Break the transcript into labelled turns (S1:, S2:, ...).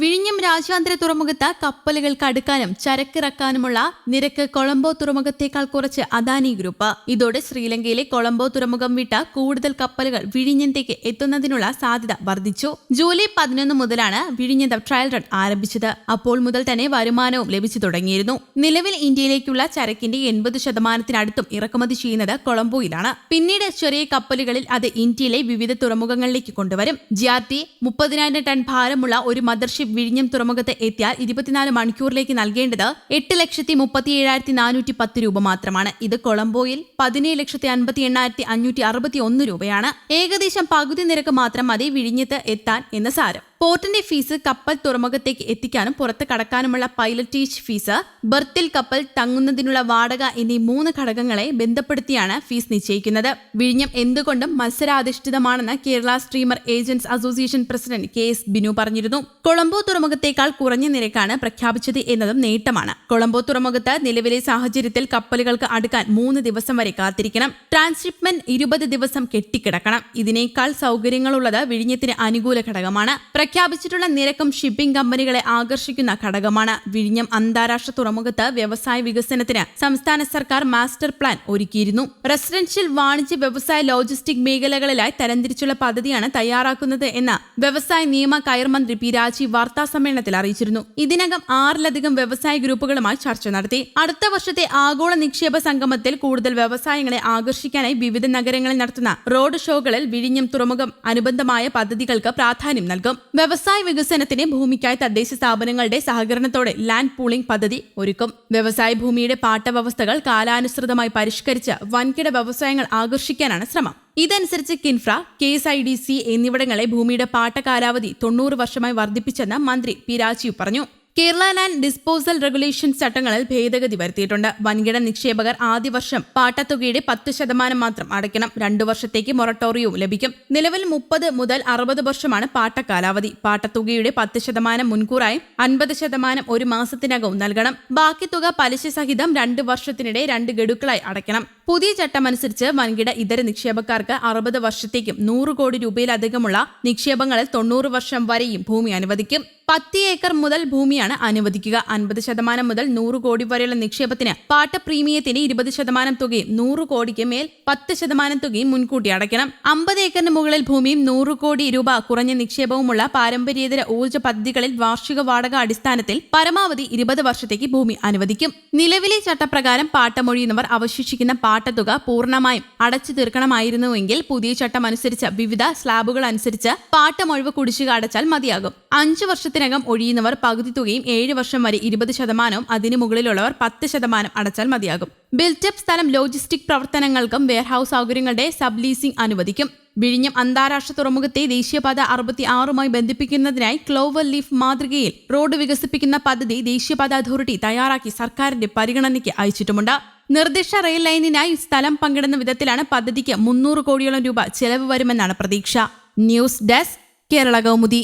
S1: വിഴിഞ്ഞം രാജ്യാന്തര തുറമുഖത്ത് കപ്പലുകൾക്ക് അടുക്കാനും ചരക്കിറക്കാനുമുള്ള നിരക്ക് കൊളംബോ തുറമുഖത്തേക്കാൾ കുറച്ച് അദാനി ഗ്രൂപ്പ്. ഇതോടെ ശ്രീലങ്കയിലെ കൊളംബോ തുറമുഖം വിട്ട കൂടുതൽ കപ്പലുകൾ വിഴിഞ്ഞത്തേക്ക് എത്തുന്നതിനുള്ള സാധ്യത വർദ്ധിച്ചു. ജൂലൈ പതിനൊന്ന് മുതലാണ് വിഴിഞ്ഞത് ട്രയൽ റൺ ആരംഭിച്ചത്. അപ്പോൾ മുതൽ തന്നെ വരുമാനവും ലഭിച്ചു തുടങ്ങിയിരുന്നു. നിലവിൽ ഇന്ത്യയിലേക്കുള്ള ചരക്കിന്റെ എൺപത് ശതമാനത്തിനടുത്തും ഇറക്കുമതി ചെയ്യുന്നത് കൊളംബോയിലാണ്. പിന്നീട് ചെറിയ കപ്പലുകളിൽ അത് ഇന്ത്യയിലെ വിവിധ തുറമുഖങ്ങളിലേക്ക് കൊണ്ടുവരും. ജിആർടി മുപ്പതിനായിരം ടൺ ഭാരമുള്ള ഒരു മദർഷിപ്പ് വിഴിഞ്ഞം തുറമുഖത്ത് എത്തിയാൽ ഇരുപത്തിനാല് മണിക്കൂറിലേക്ക് നൽകേണ്ടത് എട്ട് ലക്ഷത്തി മുപ്പത്തി ഏഴായിരത്തി നാനൂറ്റി പത്ത് രൂപ മാത്രമാണ്. ഇത് കൊളംബോയിൽ പതിനേഴ് ലക്ഷത്തി അൻപത്തി എണ്ണായിരത്തി അഞ്ഞൂറ്റി അറുപത്തി ഒന്ന് രൂപയാണ്. ഏകദേശം പകുതി നിരക്ക് മാത്രം മതി വിഴിഞ്ഞത്ത് എത്താൻ എന്ന് സാരം. പോർട്ടിന്റെ ഫീസ് കപ്പൽ തുറമുഖത്തേക്ക് എത്തിക്കാനും പുറത്ത് കടക്കാനുമുള്ള പൈലറ്റേജ് ഫീസ് ബർത്തിൽ കപ്പൽ തങ്ങുന്നതിനുള്ള വാടക എന്നീ മൂന്ന് ഘടകങ്ങളെ ബന്ധപ്പെടുത്തിയാണ് ഫീസ് നിശ്ചയിക്കുന്നത്. വിഴിഞ്ഞം എന്തുകൊണ്ടും മത്സരാധിഷ്ഠിതമാണെന്ന് Kerala steamer agents association president K S Binu പറഞ്ഞിരുന്നു. കൊളംബോ തുറമുഖത്തേക്കാൾ കുറഞ്ഞ നിരക്കാണ് പ്രഖ്യാപിച്ചത് എന്നതും നേട്ടമാണ്. കൊളംബോ തുറമുഖത്ത് നിലവിലെ സാഹചര്യത്തിൽ കപ്പലുകൾക്ക് അടുക്കാൻ മൂന്ന് ദിവസം വരെ കാത്തിരിക്കണം. ട്രാൻസ്ഷിപ്മെന്റ് ഇരുപത് ദിവസം കെട്ടിക്കിടക്കണം. ഇതിനേക്കാൾ സൗകര്യങ്ങളുള്ളത് വിഴിഞ്ഞത്തിന് അനുകൂല ഘടകമാണ്. പ്രഖ്യാപിച്ചിട്ടുള്ള നിരക്കും ഷിപ്പിംഗ് കമ്പനികളെ ആകർഷിക്കുന്ന ഘടകമാണ്. വിഴിഞ്ഞം അന്താരാഷ്ട്ര തുറമുഖത്ത് വ്യവസായ വികസനത്തിന് സംസ്ഥാന സർക്കാർ മാസ്റ്റർ പ്ലാൻ ഒരുക്കിയിരുന്നു. റെസിഡൻഷ്യൽ വാണിജ്യ വ്യവസായ ലോജിസ്റ്റിക് മേഖലകളിലായി തരംതിരിച്ചുള്ള പദ്ധതിയാണ് തയ്യാറാക്കുന്നത് എന്ന് വ്യവസായ നിയമ കയർ മന്ത്രി പി രാജീവ് വാർത്താ സമ്മേളനത്തിൽ അറിയിച്ചിരുന്നു. ഇതിനകം ആറിലധികം വ്യവസായ ഗ്രൂപ്പുകളുമായി ചർച്ച നടത്തി. അടുത്ത വർഷത്തെ ആഗോള നിക്ഷേപ സംഗമത്തിൽ കൂടുതൽ വ്യവസായങ്ങളെ ആകർഷിക്കാനായി വിവിധ നഗരങ്ങളിൽ നടത്തുന്ന റോഡ് ഷോകളിൽ വിഴിഞ്ഞം തുറമുഖം അനുബന്ധമായ പദ്ധതികൾക്ക് പ്രാധാന്യം നൽകും. വ്യവസായ വികസനത്തിന് ഭൂമിക്കായി തദ്ദേശ സ്ഥാപനങ്ങളുടെ സഹകരണത്തോടെ ലാൻഡ് പൂളിംഗ് പദ്ധതി ഒരുക്കും. വ്യവസായ ഭൂമിയുടെ പാട്ടവ്യവസ്ഥകൾ കാലാനുസൃതമായി പരിഷ്കരിച്ച് വൻകിട വ്യവസായങ്ങൾ ആകർഷിക്കാനാണ് ശ്രമം. ഇതനുസരിച്ച് KINFRA K S I D C എന്നിവിടങ്ങളെ ഭൂമിയുടെ പാട്ട കാലാവധി തൊണ്ണൂറ് വർഷമായി വർദ്ധിപ്പിച്ചെന്ന് മന്ത്രി പി രാജീവ് പറഞ്ഞു. കേരള ലാൻഡ് ഡിസ്പോസൽ റെഗുലേഷൻ ചട്ടങ്ങളിൽ ഭേദഗതി വരുത്തിയിട്ടുണ്ട്. വൻകിട നിക്ഷേപകർ ആദ്യ വർഷം പാട്ടത്തുകയുടെ പത്ത് ശതമാനം മാത്രം അടയ്ക്കണം. രണ്ടു വർഷത്തേക്ക് മൊറട്ടോറിയവും ലഭിക്കും. നിലവിൽ മുപ്പത് മുതൽ അറുപത് വർഷമാണ് പാട്ട കാലാവധി. പാട്ടത്തുകയുടെ പത്ത് ശതമാനം മുൻകൂറായും അൻപത് ശതമാനം ഒരു മാസത്തിനകവും നൽകണം. ബാക്കി തുക പലിശ സഹിതം രണ്ട് വർഷത്തിനിടെ രണ്ട് ഗഡുക്കളായി അടയ്ക്കണം. പുതിയ ചട്ടമനുസരിച്ച് വൻകിട ഇതര നിക്ഷേപക്കാർക്ക് അറുപത് വർഷത്തേക്കും നൂറ് കോടി രൂപയിലധികമുള്ള നിക്ഷേപങ്ങളിൽ തൊണ്ണൂറ് വർഷം വരെയും ഭൂമി അനുവദിക്കും. പത്ത് ഏക്കർ മുതൽ ഭൂമിയാണ് അനുവദിക്കുക. അൻപത് ശതമാനം മുതൽ നൂറ് കോടി വരെയുള്ള നിക്ഷേപത്തിന് പാട്ട പ്രീമിയത്തിന് ഇരുപത് ശതമാനം തുകയും നൂറ് കോടിക്ക് മേൽ പത്ത് ശതമാനം തുകയും മുൻകൂട്ടി അടയ്ക്കണം. അമ്പത് ഏക്കറിന് മുകളിൽ ഭൂമിയും നൂറ് കോടി രൂപ കുറഞ്ഞ നിക്ഷേപവുമുള്ള പാരമ്പര്യേതര ഊർജ പദ്ധതികളിൽ വാർഷിക വാടക അടിസ്ഥാനത്തിൽ പരമാവധി ഇരുപത് വർഷത്തേക്ക് ഭൂമി അനുവദിക്കും. നിലവിലെ ചട്ടപ്രകാരം പാട്ടമൊഴിയുന്നവർ അവശേഷിക്കുന്ന പാട്ടത്തുക പൂർണമായും അടച്ചു തീർക്കണമായിരുന്നുവെങ്കിൽ പുതിയ ചട്ടം അനുസരിച്ച് വിവിധ സ്ലാബുകൾ അനുസരിച്ച് പാട്ടമൊഴിവ് കുടിശ്ശിക അടച്ചാൽ മതിയാകും. അഞ്ചു വർഷത്തിനകം ഒഴിയുന്നവർ പകുതി തുകയും ഏഴ് വർഷം വരെ ഇരുപത് ശതമാനവും അതിനു മുകളിലുള്ളവർ പത്ത് ശതമാനം അടച്ചാൽ മതിയാകും. ബിൽറ്റപ്പ് സ്ഥലം ലോജിസ്റ്റിക് പ്രവർത്തനങ്ങൾക്കും വെയർഹൌസ് സൗകര്യങ്ങളുടെ സബ് ലീസിംഗ് അനുവദിക്കും. വിഴിഞ്ഞം അന്താരാഷ്ട്ര തുറമുഖത്തെ ദേശീയപാത അറുപത്തി ആറുമായി ബന്ധിപ്പിക്കുന്നതിനായി ക്ലോവർ ലീഫ് മാതൃകയിൽ റോഡ് വികസിപ്പിക്കുന്ന പദ്ധതി ദേശീയപാത അതോറിറ്റി തയ്യാറാക്കി സർക്കാരിന്റെ പരിഗണനയ്ക്ക് അയച്ചിട്ടുമുണ്ട്. നിർദ്ദിഷ്ട റെയിൽ ലൈനിനായി സ്ഥലം പങ്കിടുന്ന വിധത്തിലാണ് പദ്ധതിക്ക് മുന്നൂറ് കോടിയോളം രൂപ ചെലവ് വരുമെന്നാണ് പ്രതീക്ഷ. News desk Kerala Kaumudi.